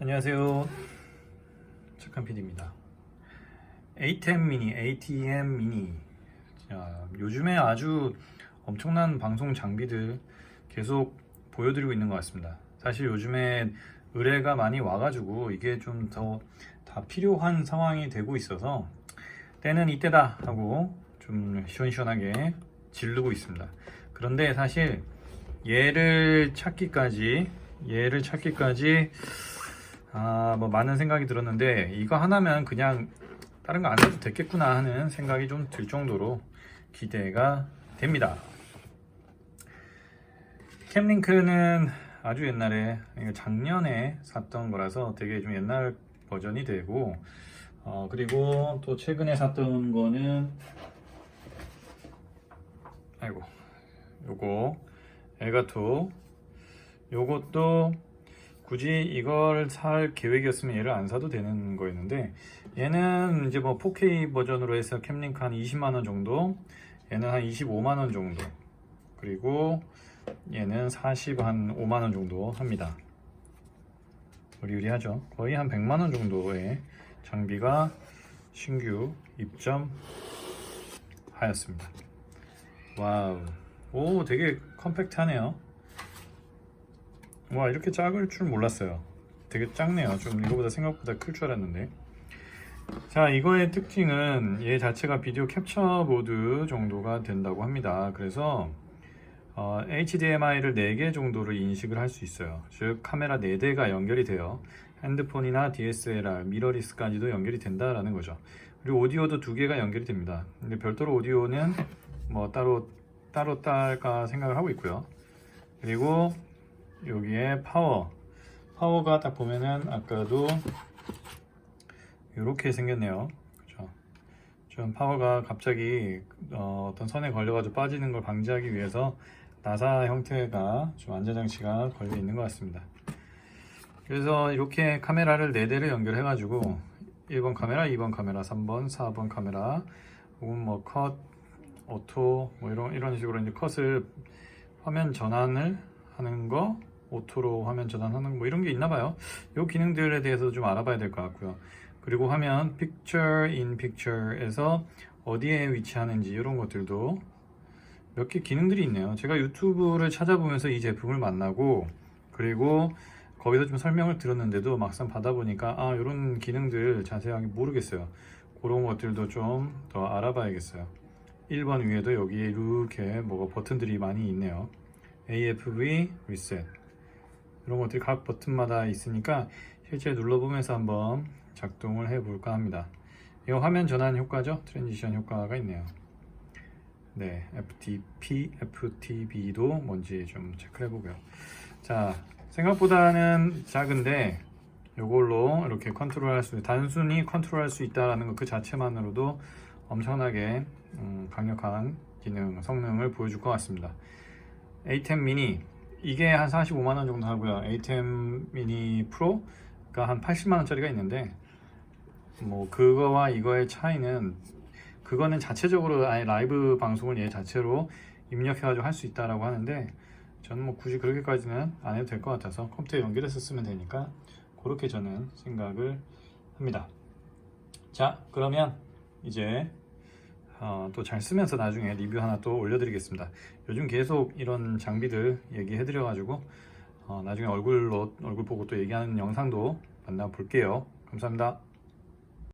안녕하세요. 착한 PD입니다. ATM 미니, ATM 미니. 자, 요즘에 아주 엄청난 방송 장비들 계속 보여드리고 있는 것 같습니다. 사실 요즘에 의뢰가 많이 와가지고 이게 좀 더 다 필요한 상황이 되고 있어서 때는 이때다 하고 좀 시원시원하게 지르고 있습니다. 그런데 사실 얘를 찾기까지 얘를 찾기까지 아, 뭐 많은 생각이 들었는데 이거 하나면 그냥 다른 거 안 해도 됐겠구나 하는 생각이 좀 들 정도로 기대가 됩니다. 캠링크는 아주 옛날에 작년에 샀던 거라서 되게 좀 옛날 버전이 되고 어, 그리고 또 최근에 샀던 거는 아이고 요거 엘가토 요것도 굳이 이걸 살 계획이었으면 얘를 안 사도 되는 거였는데 얘는 이제 뭐 4K 버전으로 해서 캠링크 한 20만원 정도 얘는 한 25만원 정도 그리고 얘는 40 한 5만원 정도 합니다. 의리의리하죠? 거의 한 100만원 정도의 장비가 신규 입점 하였습니다. 와우. 오 되게 컴팩트하네요 와 이렇게 작을 줄 몰랐어요. 되게 작네요. 좀 이거보다 생각보다 클 줄 알았는데. 자 이거의 특징은 얘 자체가 비디오 캡처 모드 정도가 된다고 합니다. 그래서 어, HDMI를 4개 정도로 인식을 할 수 있어요. 즉 카메라 4대가 연결이 돼요. 핸드폰이나 DSLR, 미러리스까지도 연결이 된다라는 거죠. 그리고 오디오도 두 개가 연결이 됩니다. 근데 별도로 오디오는 뭐 따로 따로 딸까 생각을 하고 있고요. 그리고 여기에 파워. 파워가 딱 보면은 아까도 이렇게 생겼네요. 그죠? 좀 파워가 갑자기 어, 어떤 선에 걸려가지고 빠지는 걸 방지하기 위해서 나사 형태가 좀 안전장치가 걸려 있는 것 같습니다. 그래서 이렇게 카메라를 4대를 연결해 가지고 1번 카메라, 2번 카메라, 3번, 4번 카메라 혹은 뭐 컷, 오토 뭐 이런 이런 식으로 이제 컷을 화면 전환을 하는 거 오토로 화면 전환하는 뭐 이런 게 있나 봐요. 이 기능들에 대해서 좀 알아봐야 될 것 같고요. 그리고 화면 Picture in Picture에서 어디에 위치하는지 이런 것들도 몇 개 기능들이 있네요. 제가 유튜브를 찾아보면서 이 제품을 만나고 그리고 거기서 좀 설명을 들었는데도 막상 받아보니까 아 이런 기능들 자세하게 모르겠어요. 그런 것들도 좀 더 알아봐야겠어요. 1번 위에도 여기에 이렇게 뭐가 버튼들이 많이 있네요. AFV 리셋 이런 것들이 각 버튼마다 있으니까 실제 눌러보면서 한번 작동을 해볼까 합니다. 이 화면 전환 효과죠. 트랜지션 효과가 있네요. 네, FTP, FTB도 뭔지 좀 체크해 보고요. 자, 생각보다는 작은데 이걸로 이렇게 컨트롤할 수, 단순히 컨트롤할 수 있다라는 것 그 자체만으로도 엄청나게 음, 강력한 기능, 성능을 보여줄 것 같습니다. A10 미니 이게 한 45만 원 정도 하고요. A10 미니 프로가 한 80만 원짜리가 있는데 뭐 그거와 이거의 차이는 그거는 자체적으로 아예 라이브 방송을 얘 자체로 입력해가지고 할 수 있다라고 하는데 저는 뭐 굳이 그렇게까지는 안 해도 될 것 같아서 컴퓨터에 연결해서 쓰면 되니까 그렇게 저는 생각을 합니다. 자 그러면 이제 어, 또 잘 쓰면서 나중에 리뷰 하나 또 올려드리겠습니다. 요즘 계속 이런 장비들 얘기해드려가지고 어, 나중에 얼굴로 얼굴 보고 또 얘기하는 영상도 만나 볼게요. 감사합니다.